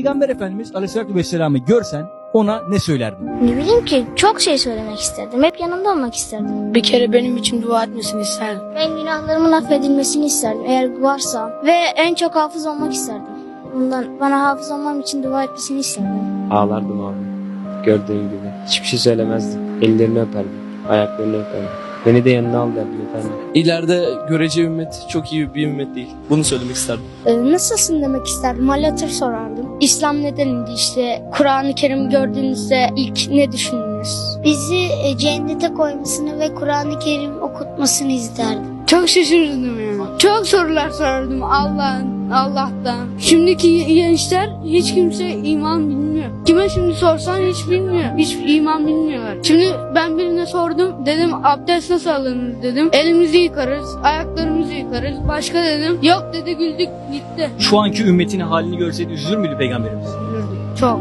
Peygamber Efendimiz Aleyhisselatü Vesselam'ı görsen ona ne söylerdin? Ne bileyim ki çok şey söylemek isterdim. Hep yanında olmak isterdim. Bir kere benim için dua etmesini isterdim. Ben günahlarımın affedilmesini isterdim eğer varsam. Ve en çok hafız olmak isterdim. Ondan bana hafız olmam için dua etmesini isterdim. Ağlardım abi. Gördüğün gibi. Hiçbir şey söylemezdim. Ellerini öperdim. Ayaklarını öperdim. Beni de yanına al derdim efendim. İleride göreceği ümmet çok iyi bir ümmet değil. Bunu söylemek isterdim. Ee, nasılsın demek isterdim. Hal hatır sorardım. İslam neden indi işte. Kur'an-ı Kerim gördüğünüzde ilk ne düşündünüz? Bizi e, cennete koymasını ve Kur'an-ı Kerim okutmasını isterdim. Çok şaşırdım yani. Çok sorular sorardım Allah'ın Allah'tan. Şimdiki gençler hiç kimse iman bilmiyor. Kime şimdi sorsan hiç bilmiyor. Hiç iman bilmiyorlar. Şimdi ben birine sordum. Dedim abdest nasıl alınır dedim. Elimizi yıkarız, ayaklarımızı yıkarız. Başka dedim. Yok dedi güldük gitti. Şu anki ümmetin halini görseydi üzülür müydü Peygamberimiz? Çok.